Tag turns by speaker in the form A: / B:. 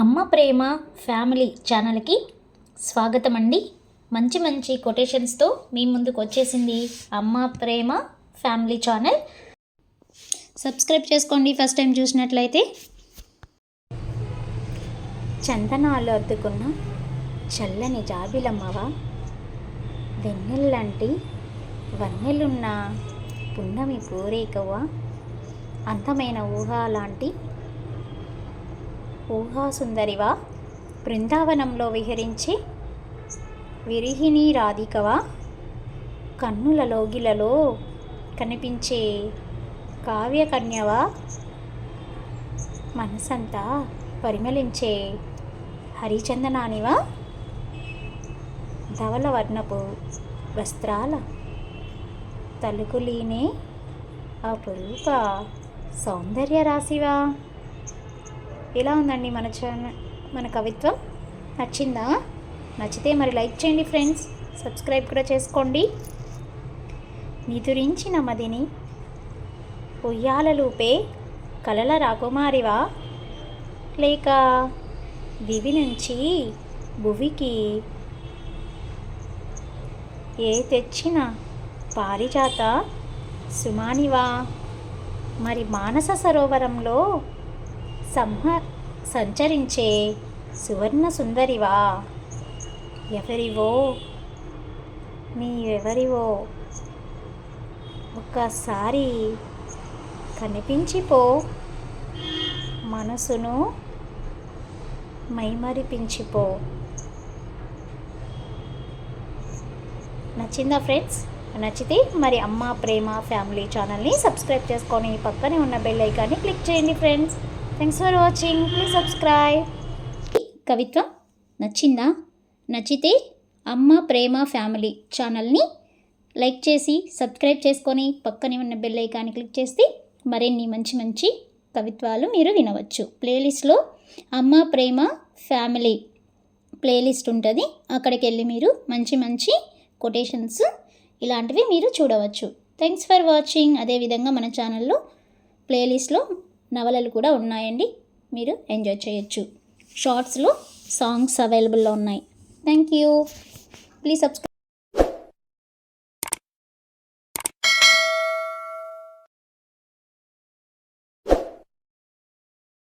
A: అమ్మ ప్రేమ ఫ్యామిలీ ఛానల్కి స్వాగతం అండి మంచి మంచి కొటేషన్స్తో మీ ముందుకు వచ్చేసింది Amma Prema family channel. Subscribe చేసుకోండి ఫస్ట్ టైం చూసినట్లయితే. చందనాలు అద్దుకున్న చల్లని జాబిలమ్మవా? వెన్నెల్లాంటి వన్నెలున్న పున్నమి పూరేకవా అందమైన ఊహ లాంటి ఊహాసుందరివా? బృందావనంలో విహరించి విరిహిని రాధికవా కన్నుల లోగిలలో కనిపించే కావ్యకన్యవా? మనసంతా పరిమళించే హరిచందనానివా? ధవల వర్ణపు వస్త్రాల తలుకులీనే అపురూప సౌందర్య రాశివా ఎలా ఉందండి మన ఛానల్ మన కవిత్వం? నచ్చిందా? నచ్చితే మరి లైక్ చేయండి ఫ్రెండ్స్. సబ్స్క్రైబ్ కూడా చేసుకోండి. నిదురించిన మదిని ఉయ్యాలలూపే కలల రాకుమారివా? లేక దివి నుంచి భువికి ఏ తెచ్చిన పారిజాత సుమానివా? మరి మానస సరోవరంలో సంహ సంచరించే సువర్ణ సుందరివా? ఎవరివో? నీవెవరివో ఒక్కసారి కనిపించిపో మనసును మైమరిపించిపో. నచ్చిందా ఫ్రెండ్స్? నచ్చితే మరి అమ్మ ప్రేమ ఫ్యామిలీ ఛానల్ని సబ్స్క్రైబ్ చేసుకొని పక్కనే ఉన్న బెల్ ఐకాన్ని క్లిక్ చేయండి friends. Thanks for watching please subscribe కవిత్వం నచ్చిందా? నచ్చితే అమ్మ ప్రేమ ఫ్యామిలీ ఛానల్ని లైక్ చేసి సబ్స్క్రైబ్ చేసుకొని పక్కనే ఉన్న బెల్ ఐకాన్ని క్లిక్ చేస్తే మరిన్ని మంచి మంచి కవిత్వాలు మీరు వినవచ్చు. ప్లేలిస్ట్లో అమ్మ ప్రేమ ఫ్యామిలీ ప్లేలిస్ట్ ఉంటుంది. అక్కడికి వెళ్ళి మీరు మంచి మంచి కొటేషన్స్ ఇలాంటివి మీరు చూడవచ్చు. థ్యాంక్స్ ఫర్ వాచింగ్ అదేవిధంగా మన ఛానల్లో ప్లేలిస్ట్లో నవలలు కూడా ఉన్నాయండి. మీరు ఎంజాయ్ చేయొచ్చు. షార్ట్స్లో సాంగ్స్ అవైలబుల్లో ఉన్నాయి. Thank you please subscribe